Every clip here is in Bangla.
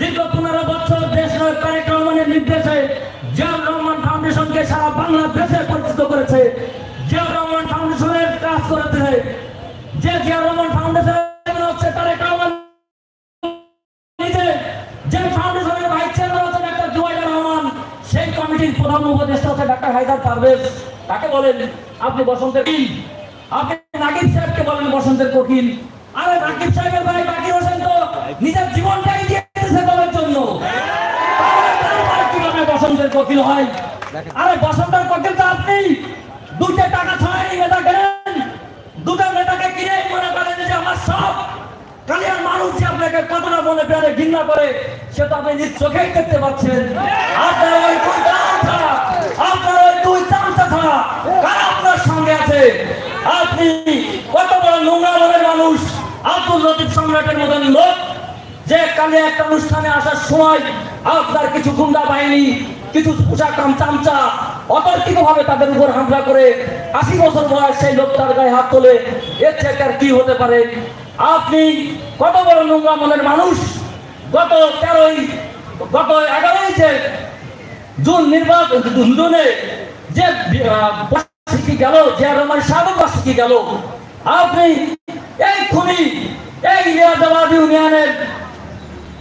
দীর্ঘ পনেরো বছর দেশ তারেক রহমানের নির্দেশে জিয়াউর রহমান ফাউন্ডেশনকে সারা বাংলাদেশে পরিচিত করেছে। জিয়াউর রহমান ফাউন্ডেশনের কাজ করেছে যে জিয়াউর রহমান ফাউন্ডেশন সেই কমিটির উপদেষ্টা হায়দার বলেন, আপনি বসন্তের আপনি নাকিব সাহেবকে বলেন বসন্তের কোকিল। আরে নাকিব সাহেবের ভাই বাকির হোসেন তো নিজের জীবনটাই দিয়ে দিয়েছে দলের জন্য তাহলে তার ভাই কীভাবে বসন্তের কোকিল হয়। আরে বসন্তের কোকিল তো আপনি। দুইটা টাকা ছড়াই নেতা কেনেন দুটা নেতাকে কিনে মনে করেন যে আমার সব? কালিয়ার মানুষ যে আপনাকে কতটা মনে প্রাণে ঘৃণা করে সে তো আপনি নিজ চোখেই দেখতে পাচ্ছেন। আপনার ওই দুই চামচা আপনার ওই দুই চামচা ছাড়া কারা আপনার সঙ্গে আছে? আপনি কত বড় নোংরা মনের মানুষ। আব্দুল লতিফ সম্রাটের মতন লোক যে কালে একটা অনুষ্ঠানে আসার সময় আপনার কিছু গুন্ডা বাহিনী কিছু পোশাক কাম চামচা অতর্কিত ভাবে তাদের উপর হামলা করে আশি বছর বয়স সেই লোকটার গায়ে হাত তোলে। এর থেকে আর কি হতে পারে? আপনি কত বড় নোংরা মনের মানুষ? গত তেরোই, গত এগারোই যে জুন নির্বাচন, জুনে যে বার্ষিকী গেল, যে রহমান সাবেক বার্ষিকী গেল, আপনি এই খুনি, এই লিয়াজাবাদ ইউনিয়নের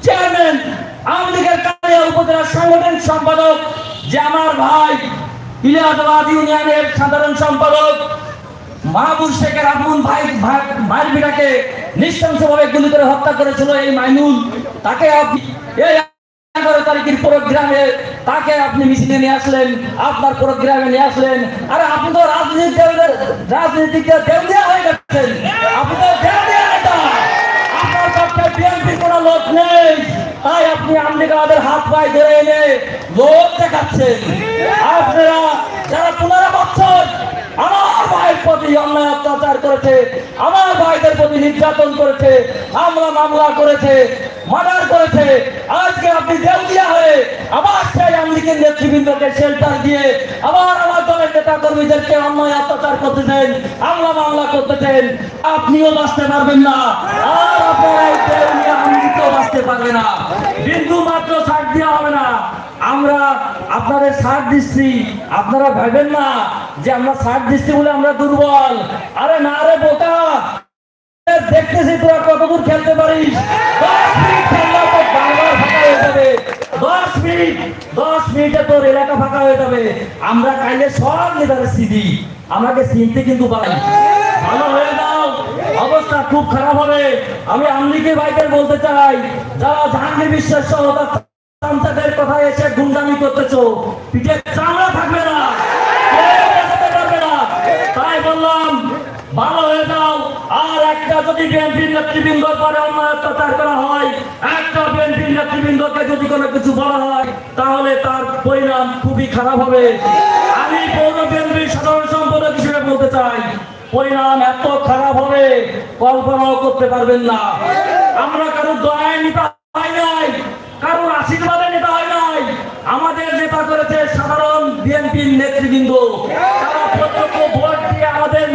চেয়ারম্যান আওয়ামী লীগের কালিয়া উপজেলার সাংগঠনিক সম্পাদক যে আমার ভাই ইলিয়াসাবাদ ইউনিয়নের সাধারণ সম্পাদক মাহবুব শেখের আপন ভাই ভাই- বিটাকে নৃশংসভাবে গুলি করে হত্যা করেছিল এই মাইনুল। তাকে আপনি এই এগারো তারিখের প্রোগ্রামে তাকে আপনি মিছিলে নিয়ে আসলেন, আপনার প্রোগ্রামে নিয়ে আসলেন। আরে আপনি তো রাজনীতি রাজনীতিক দেউলিয়া হয়ে গেছেন। আপনি তো দেউলিয়া নেতা। আপনার পক্ষে বিএনপির কোনো লোক নেই। তাই আপনি আমেরিকাদের হাত পায়ে ধরে এনে লোক দেখাচ্ছেন। আপনারা যারা পনেরো বছর আমার ভাইয়ের প্রতি অন্যায় অত্যাচার করেছে, আমার ভাইদের প্রতি নির্যাতন করেছে, হামলা মামলা করেছে মার্ডার করেছে। আজকে আপনি দেউলিয়া হয়ে আবার সেই আমেরিকান নেতৃবৃন্দকে শেল্টার দিয়ে আবার আমার দলের নেতা কর্মীদেরকে অন্যায় অত্যাচার করতেছেন, হামলা মামলা করতেছেন। আপনিও বাঁচতে পারবেন না। আর আপনারা দেউলিয়া বাঁচতে পারবে না। বিন্দু মাত্র ছাড় দেওয়া হবে না। আমরা আপনাদের সার দিচ্ছি। আপনারা ভাবেন না যে আমরা সার দিচ্ছি বলে আমরা দুর্বল। আরে না রে বোকা! দেখতেছি তোরা কতদূর খেলতে পারিস। দশ মিনিট তোর এলাকা ফাঁকা হয়ে যাবে। আমরা কাইলে সব সিডি আমাকে চিনতে কিন্তু পাই। ভালো হয়ে অবস্থা খুব খারাপ হবে। আমি আমলিকে ভাইদের বলতে চাই, যারা জাহাঙ্গীর বিশ্বাস সহ তার কথা এসে গুন্ডামি করতেছো, পিঠে চামড়া থাকবে না কেউ বাঁচাতে পারবে না তাই বললাম ভালো হয়ে যাও। আর একটা যদি বিএনপির নেতৃবৃন্দ পরে অন্য অত্যাচার করা হয়, একটা বিএনপির নেতৃবৃন্দকে যদি কোনো কিছু বলা হয়, তাহলে তার পরিণাম খুবই খারাপ হবে। আমি পৌর বিএনপির সাধারণ সম্পাদক হিসেবে বলতে চাই, পরিণাম এত খারাপ হবে, কল্পনাও করতে পারবেন না। আমরা কারও দয়ায় নিতে হয় নাই কারোর আশীর্বাদে নেতা হয় নাই। আমাদের নেতা করেছে সাধারণ বিএনপির নেতৃবৃন্দ। তারা প্রত্যক্ষ ভোট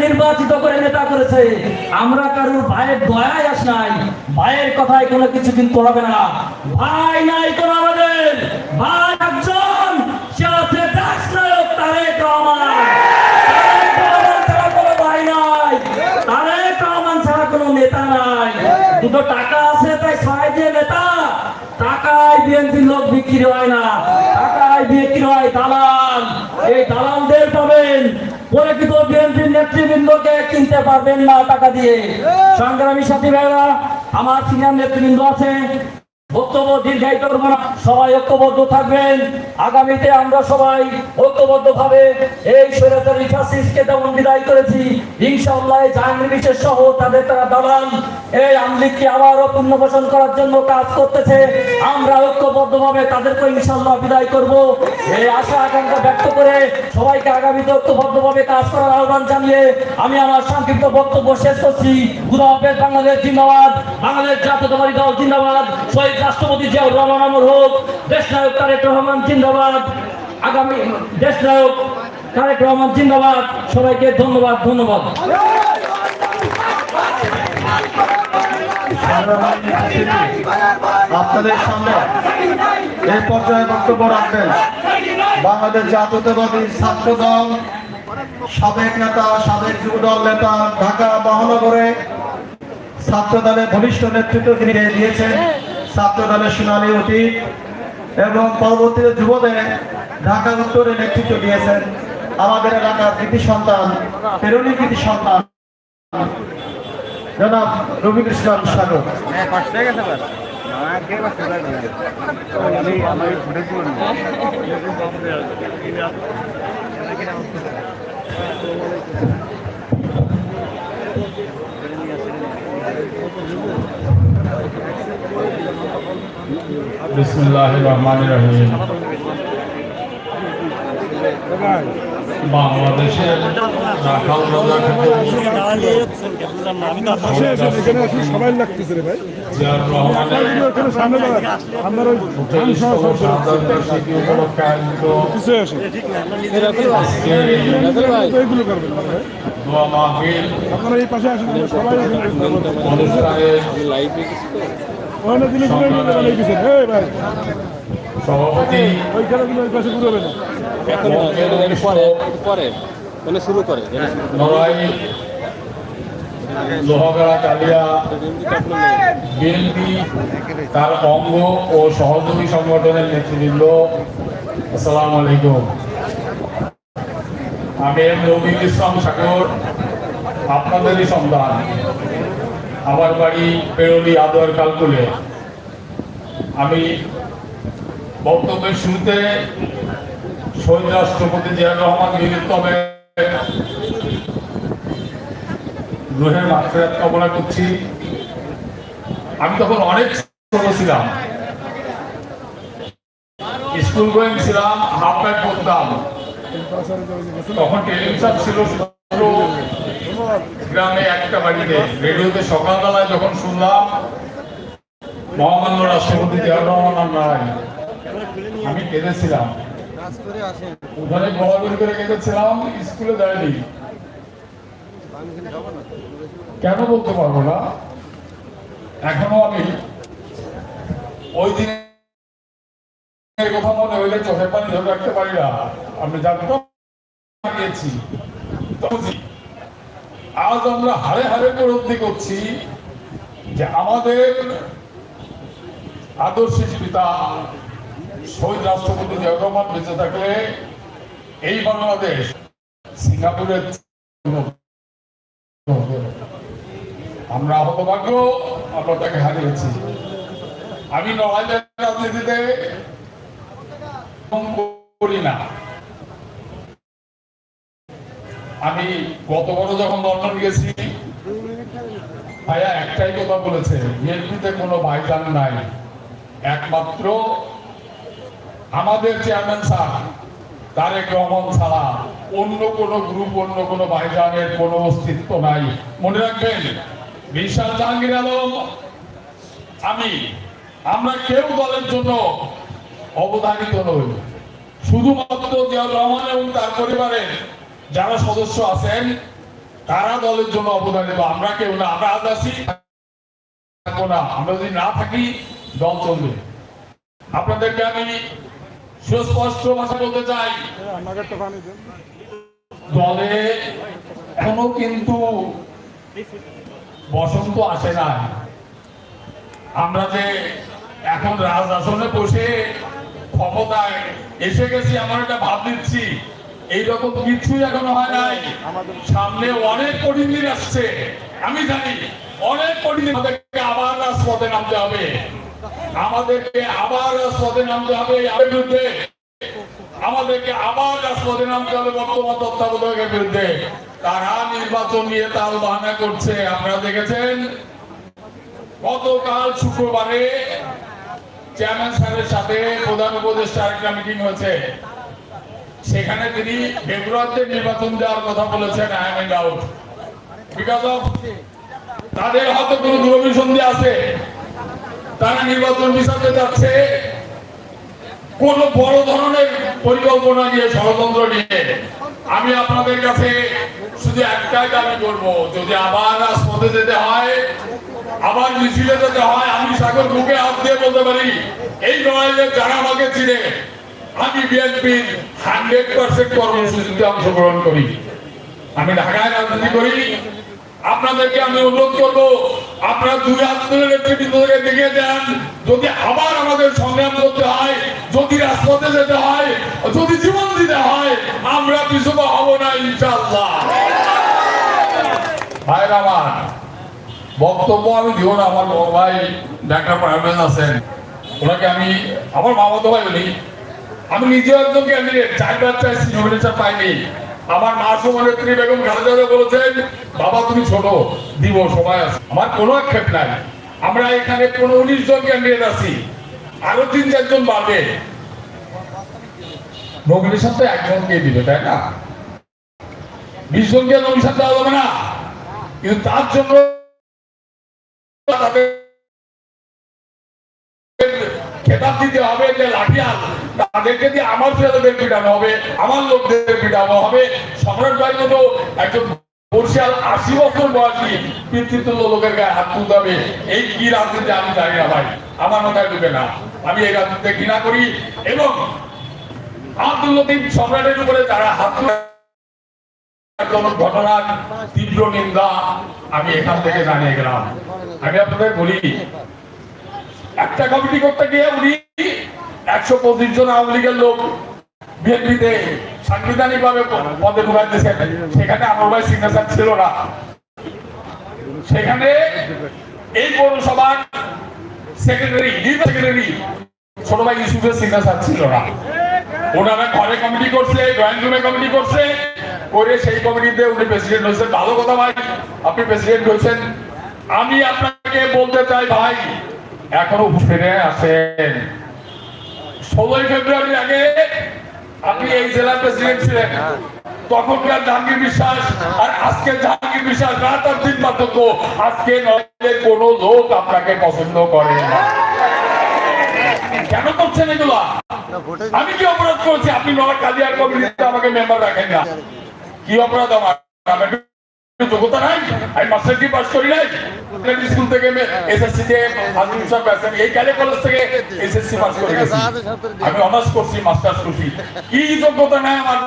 নির্বাচিত করে নেতা করেছে। আমরা কারোর ভাইয়ের দয়ায় আস নাই। ভাইয়ের কথায় কোনো কিছু কিন্তু হবে না। ভাই নাই কোনো আমাদের? ভাই একজন, সে ছাড়া কোনো ভাই নাই। ছাড়া কোনো নেতা নাই। দুটো টাকা আছে, তাই ছয় যে নেতা। টাকায় বিএনপির লোক বিক্রি হয় না। টাকায় বিক্রি হয় দালাল। এই দালালদের পাবেন। প্রকৃত বিএনপির নেতৃবৃন্দকে কিনতে পারবেন না টাকা দিয়ে। সংগ্রামী সাথী ভাইরা আমার সিনিয়র নেতৃবৃন্দ আছে বক্তব্য দীর্ঘায়িত করব সবাই ঐক্যবদ্ধ থাকবেন। আগামীতে আমরা সবাই ঐক্যবদ্ধ ভাবে এই বিদায় করেছি, ইনশাআল্লাহ জাহাঙ্গীর বিশেষ সহ তাদের তারা দালাল, এই আবারও করার জন্য কাজ করতেছে, আমরা ঐক্যবদ্ধ ভাবে তাদেরকে ইনশাআল্লাহ বিদায় করব। এই আশা আকাঙ্ক্ষা ব্যক্ত করে সবাইকে আগামীতে ঐক্যবদ্ধ ভাবে কাজ করার আহ্বান জানিয়ে আমি আমার সংক্ষিপ্ত বক্তব্য শেষ করছি। খুদা বাংলাদেশ জিন্দাবাদ। বাংলাদেশ জাতীয়তাবাদী দল জিন্দাবাদ। শহীদ রাষ্ট্রপতি জিয়াউর রহমান আমর হোক, দেশ নায়ক তারেক রহমান, জিন্দাবাদ। আগামী দেশ নায়ক তারেক রহমান, জিন্দাবাদ। সবাইকে ধন্যবাদ ধন্যবাদ। আপনাদের সামনে এই পর্যায়ে বক্তব্য রাখবেন। বাংলাদেশ জাতীয়তাবাদী ছাত্র দল সাবেক নেতা, সাবেক যুবদল নেতা ঢাকা মহানগরে ছাত্র দলের ঘনিষ্ঠ নেতৃত্ব তিনি দিয়েছেন। ছাত্র দলের অতীত এবং পরবর্তীতে যুবদের ঢাকা উত্তরে নেতৃত্ব দিয়েছেন আমাদের এলাকার কৃতি সন্তান, পেরোনি কৃতি সন্তান, জনাব রবি ইসলাম বিসমুল্লাহ রহমান রহিম বাংলাদেশের রাখাল রাজা আপনার এই পাশে আসেন সবাই সভাপতি। পরে মানে শুরু করে কালিয়া বিএনপি তার অঙ্গ ও সহযোগী সংগঠনের নেতৃবৃন্দ আসসালামু আলাইকুম। আমি এম রবিউল ইসলাম সাগর আপনাদেরই সন্তান। আমার বাড়ি পেরোলি আদর কালকুলে। আমি বক্তব্যের শুরুতে শহীদ রাষ্ট্রপতি জিয়াউর রহমান মিলিত হবে রুহের মাত্রাত কামনা করছি। আমি তখন অনেক ছোট ছিলাম। স্কুল গোয়িং ছিলাম, হাফ প্যান্ট পরতাম। তখন টেলিভিশন ছিল গ্রামে একটা বাড়িতে রেডিওতে সকালবেলায় যখন শুনলাম, মহামান্য রাষ্ট্রপতি জিয়াউর রহমান নাই আমি কেঁদেছিলাম। ওখানে করে কেঁদেছিলাম, স্কুলে কেন বলতে পারব না? এখনও আমি ওই কথা মনে হইলে চোখের পানি ধরে রাখতে পারি না। আমি জানতাম গেছি। আজ আমরা হারে হারে উপলব্ধি করছি যে আমাদের আদর্শ পিতা শহীদ রাষ্ট্রপতি রহমান বেঁচে থাকলে এই বাংলাদেশ সিঙ্গাপুরের আমরা হতভাগ্য আমরা তাকে হারিয়েছি আমি নয় রাজনীতিতে করি না। আমি গত বড় যখন লন্ডন গেছি, ভাইয়া একটাই কথা বলেছে বিএনপিতে কোনো ভাইজান নাই। একমাত্র আমাদের চেয়ারম্যান স্যার, তারেক রহমান ছাড়া অন্য কোনো গ্রুপ, অন্য কোনো ভাইজানের কোনো অস্তিত্ব নাই। মনে রাখবেন বিশাল জাহাঙ্গীর আলম, আমি, আমরা কেউ দলের জন্য অবদানিত নই। শুধুমাত্র জিয়াউর রহমান এবং তার পরিবারের যারা সদস্য আছেন, তারা দলের জন্য অবদানিত আমরা কেউ না, আমরা আজ আছি না। আমরা যদি না থাকি, দল চলবে। আপনাদেরকে আমি সুস্পষ্ট ভাষা বলতে চাই, দলে এখনও কিন্তু বসন্ত আসে না আমরা যে এখন রাজ আসনে বসে ক্ষমতায় এসে গেছি, আমার একটা ভাব দিচ্ছি। এইরকম কিছুই এখনও হয় নাই। সামনে অনেক কঠিন দিন আসছে। আমি জানি, অনেক কঠিন আমাদেরকে আবার রাজপথে নামতে হবে। আমাদেরকে আবার রাজপথে নামতে হবে। বিরুদ্ধে আমাদেরকে আবার রাজপথে নামতে হবে বর্তমান তত্ত্বাবধায়কের বিরুদ্ধে। তারা নির্বাচন নিয়ে তাল বাহানা করছে। আপনারা দেখেছেন, গতকাল শুক্রবারে চেয়ারম্যান স্যারের সাথে প্রধান উপদেষ্টা একটা মিটিং হয়েছে। সেখানে তিনি ফেব্রুয়ারিতে নির্বাচন দেওয়ার কথা বলেছেন I am doubt because of তাদের হয়তো কোনো দূরভিসন্ধি আছে। তারা নির্বাচন মিশাতে যাচ্ছে। কোন বড় ধরনের পরিকল্পনা নিয়ে, ষড়যন্ত্র নিয়ে। আমি আপনাদের কাছে শুধু একটাই দাবি করব, যদি আবার রাজপথে যেতে হয়, আবার মিছিলে যেতে হয়, আমি সাগর মুখে হাত দিয়ে বলতে পারি, এই লড়াইয়ে যারা আমাকে চিনে আমি বিএনপির হান্ড্রেড পার্সেন্ট কর্মসূচিতে অংশগ্রহণ করি। আমি ঢাকায় রাজনীতি করি। আপনাদেরকে আমি অনুরোধ করব, আপনারা দুই হাত তুলে নেতৃবৃন্দকে দেখে দেন যদি আবার আমাদের সংগ্রাম করতে হয়, যদি রাজপথে যেতে হয়, যদি জীবন দিতে হয়, আমরা পিছু হব না, ইনশাআল্লাহ। ভাইরা আমার, বক্তব্য আমি দিব না, আমার বড় ভাই ডাক্তার পারভেজ আছেন। ওনাকে আমি, আমার মামাতো ভাই বলি আমি নিজে একজন ক্যান্ডিডেট চারবার চাইছি নমিনেশন পাইনি। আমার মা সমানেত্রী বেগম খালেদা বলেছেন, বাবা, তুমি ছোট, দিব সময় আছে। আমার কোনো আক্ষেপ নাই। আমরা এখানে কোনো উনিশ জন ক্যান্ডিডেট আছি। আরও তিন চারজন বাড়বে নমিনেশন তো একজনকে দিবে, তাই না? বিশ জনকে নমিনেশন দেওয়া যাবে না। কিন্তু তার জন্য খেতাব দিতে হবে যে লাঠিয়াল। তাদেরকে দিয়ে আমার ছেলেদের পিটানো হবে, আমার লোকদের পিটানো হবে, সম্রাট ভাই মতো একজন বর্ষিয়াল আশি বছর বয়সী লোকের গায়ে হাত তুলতে হবে। এই কি রাজনীতি আমি জানি না ভাই। আমার মাথায় না। আমি এই রাজনীতিতে ঘৃণা করি এবং আব্দুল লতিফ সম্রাটের উপরে যারা হাত ঘটনার তীব্র নিন্দা আমি এখান থেকে জানিয়ে গেলাম। আমি আপনাদের বলি, একটা কমিটি করতে গিয়ে উনি একশো পঁচিশ জন আওয়ামী লীগের লোক বিএনপিতে সাংবিধানিক ভাবে পদে ঢুকাই সেখানে আমার ভাই সিগনেচার ছিল না। সেখানে এই পৌরসভার সেক্রেটারি সেক্রেটারি ছোট ভাই ইউসুফের সিগনেচার ছিল না। ওনারা ঘরে কমিটি করছে, ড্রয়িং রুমে কমিটি করছে, করে সেই কমিটিতে উনি প্রেসিডেন্ট হয়েছেন। ভালো কথা ভাই, আপনি প্রেসিডেন্ট হয়েছেন। আমি আপনাকে বলতে চাই ভাই, এখনও ফিরে আসেন ষোলোই ফেব্রুয়ারির আগে আপনি এই জেলার প্রেসিডেন্ট ছিলেন। তখনকার জাহাঙ্গীর বিশ্বাস আর আজকে জাহাঙ্গীর বিশ্বাস রাত আর দিন পার্থক্য। আজকে নয় কোনো লোক আপনাকে পছন্দ করে না। কেন করছেন এগুলা? আমি কি অপরাধ করেছি? আপনি নয় কালিয়ার কমিটিতে আমাকে মেম্বার রাখেন না। কি অপরাধ আমার? যোগ্যতা নাই, আমি মাস্টার ডিগ্রি করি নাই। স্কুল থেকে এসএসসি এই কালে কলেজ থেকে এসএসসি করে গেছি। আমি অনার্স করছি মাস্টার্স করছি। কি যোগ্যতা নাই আমার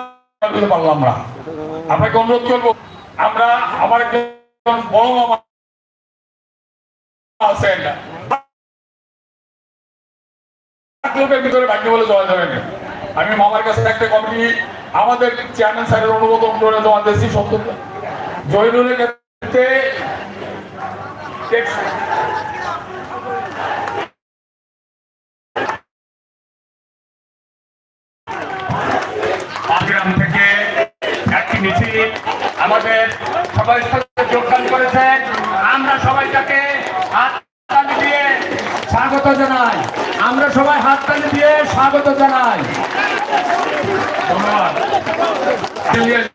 পারলাম না। আপনাকে অনুরোধ করব, আমরা আমার একজন বড় মামা আছেন। ভিতরে ভাগ্য বলে জমা যাবে না। আমি মামার কাছে একটা কমিটি, আমাদের চেয়ারম্যান স্যারের অনুমোদন করে জমা দিয়েছি, সত্তর ক্ষেত্রে text- থেকে একটি মিছিল আমাদের সবাই সাথে যোগদান করেছেন। আমরা সবাই তাকে দিয়ে স্বাগত জানাই। আমরা সবাই হাত তালি দিয়ে স্বাগত জানাই। ধন্যবাদ।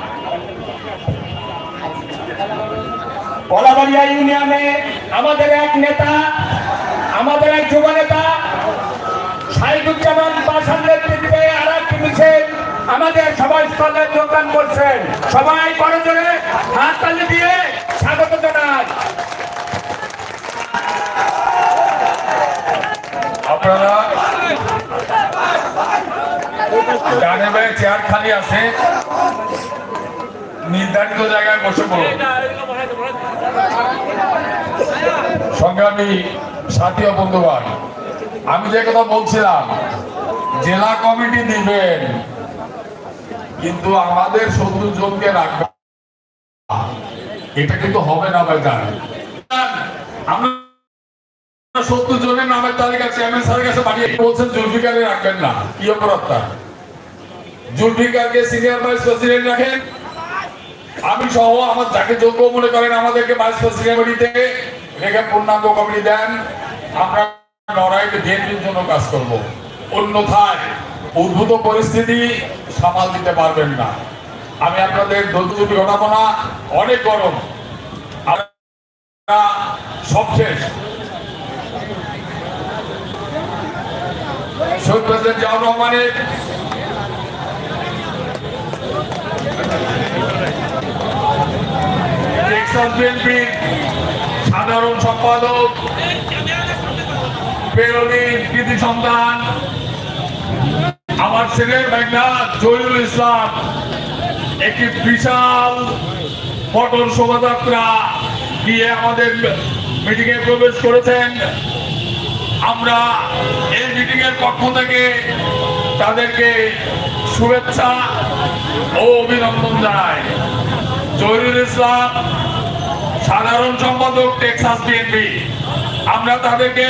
কলাবাড়িয়া ইউনিয়নে আমাদের এক নেতা, আমাদের এক যুব নেতা সাইদুজ্জামান বাসার নেতৃত্বে আর মিছিল আমাদের সবাই স্থলে যোগদান করছেন। সবাই বড় জোরে হাত তালি দিয়ে স্বাগত জানাই। আপনারা চেয়ার খালি আছে। নির্ধারিত জায়গায় বসে পড়ুন সংগ্রামী সাথী ও বন্ধুগণ, আমি যে কথা বলছিলাম, জেলা কমিটি দিবেন, কিন্তু আমাদের সত্তর জনকে রাখবেন এটা কিন্তু হবে না ভাই আমরা সত্তর জনের নামের তালিকা চেয়ারম্যান স্যারের কাছে পাঠিয়ে বলছেন জুলফিকারে রাখবেন না। কি অপরাধ তার জুলফিকারকে সিনিয়র ভাইস প্রেসিডেন্ট রাখেন আমি সহ আমার যাকে যোগ্য মনে করেন আমাদেরকে ভাইস প্রেসিডেন্ট রেখে পূর্ণাঙ্গ কমিটি দেন। আমরা লড়াইতে বিএনপির জন্য কাজ করব। অন্যথায় উদ্ভূত পরিস্থিতি সামাল দিতে পারবেন না। আমি আপনাদের দোলদুলি ঘটাবো না। অনেক গরম। আমরা সব শেষ। শহীদ রহমানের টেক্সাস বিএনপির সাধারণ সম্পাদক পেরোনির কৃতি সন্তান, আমার ছেলের মেঘনা জহিরুল ইসলাম, একটি বিশাল পটল শোভাযাত্রা দিয়ে আমাদের মিটিং এ প্রবেশ করেছেন। আমরা এই মিটিং এর পক্ষ থেকে তাদেরকে শুভেচ্ছা ও অভিনন্দন জানাই। জহিরুল ইসলাম সাধারণ সম্পাদক টেক্সাস বিএনপি। আমরা তাদেরকে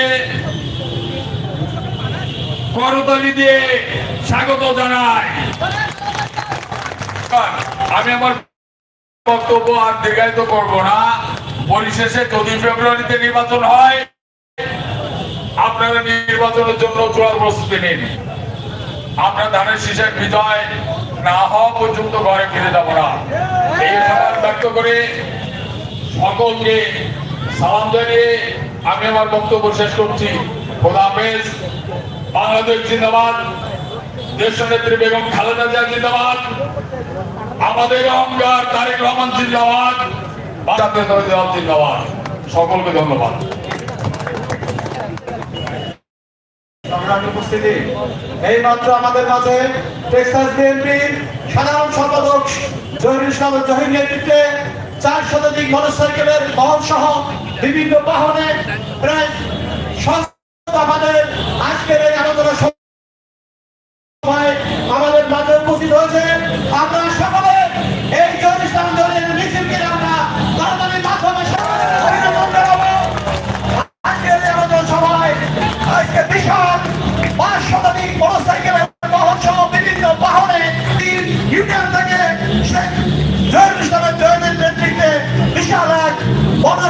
করতালি দিয়ে স্বাগত জানাই। আমি আমার বক্তব্য আর দীর্ঘায়িত করব না। পরিশেষে যদি ফেব্রুয়ারিতে নির্বাচন হয়। আপনারা নির্বাচনের জন্য জোয়ার প্রস্তুতি নিন। আমরা ধানের শীষের বিজয় না হওয়া পর্যন্ত ঘরে ফিরে যাব না। এই ব্যক্ত করে সকলকে সালাম জানিয়ে আমি আমার বক্তব্য শেষ করছি। খোদা বাংলাদেশ জিন্দাবাদ। দেশ নেত্রী বেগম খালেদা জিয়া জিন্দাবাদ। আমাদের অহংকার তারেক রহমান জিন্দাবাদ। সকলকে ধন্যবাদ। চার শতাধিক মোটরসাইকেলের বহন সহ বিভিন্ন বাহনে প্রায় আমাদের আজকের এই আলোচনা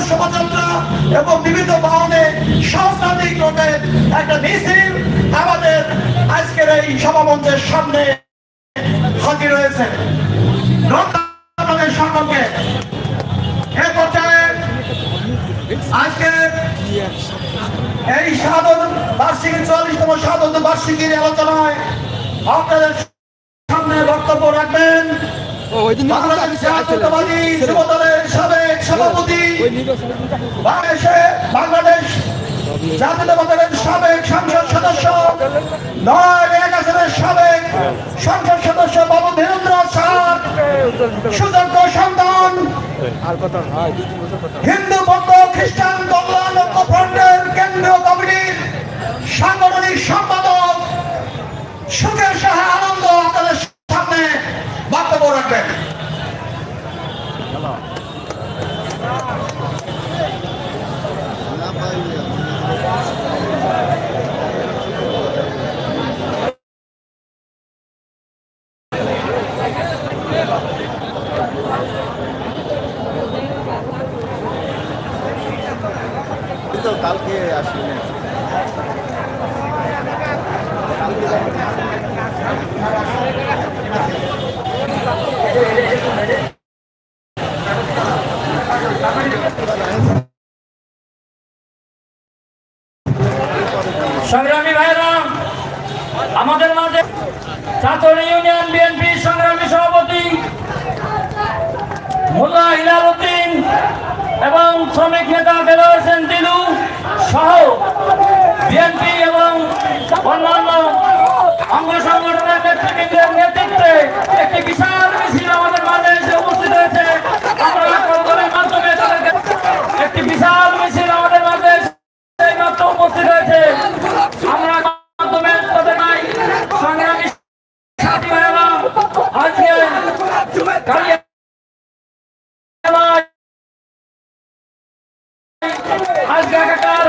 শোভাযাত্রা এবং বিভিন্ন বাহনে লোকের একটা মিছিল আমাদের আজকের এই সভামঞ্চের সামনে হাজির এই বার্ষিকী চুয়াল্লিশতম সাধন বার্ষিকীর আলোচনায় আপনাদের সামনে বক্তব্য রাখবেন বাংলাদেশ জাতীয়তাবাদী যুবদলের সাবেক সভাপতি বাংলাদেশ জাতীয়তাবাদের সাবেক সংসদ সদস্য নয় এক আসনের সাবেক সংসদ সদস্য বাবু ধীরেন্দ্র সাহা সুযোগ্য সন্তান হিন্দু বৌদ্ধ খ্রিস্টান ঐক্যফ্রন্টের কেন্দ্রীয় কমিটির সাংগঠনিক সম্পাদক সুখের সাহা আনন্দ আপনাদের সামনে বক্তব্য রাখবেন কালকে আসলে সংগ্রামী ভাইরা, আমাদের মাঝে চাতড়ি ইউনিয়ন বিএনপি সংগ্রামী সভাপতি মোল্লা হিলাল উদ্দিন এবং শ্রমিক নেতা হোসেন দিলু সহ বিএনপি এবং অন্যান্য অঙ্গ সংগঠনের নেতৃবৃন্দের নেতৃত্বে একটি বিশাল মিছিল আমাদের মাঝে এসে উপস্থিত হয়েছে। আমরা মাধ্যমে তাদেরকে একটি বিশাল উপস্থিত হয়েছে। আমরা মাধ্যমে তাদের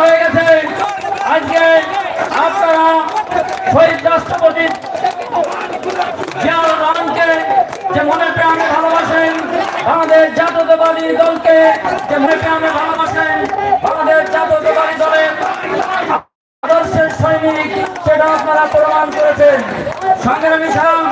হয়ে গেছে। আজকে আপনারা শহীদ রাষ্ট্রপতি জিয়াউর রহমানকে যে ভালোবাসেন আমাদের জাতীয়তাবাদী দলকে যে মনে প্রাণে ভালোবাসেন প্রমাণ করেছেন। সংগ্রামী সাহেব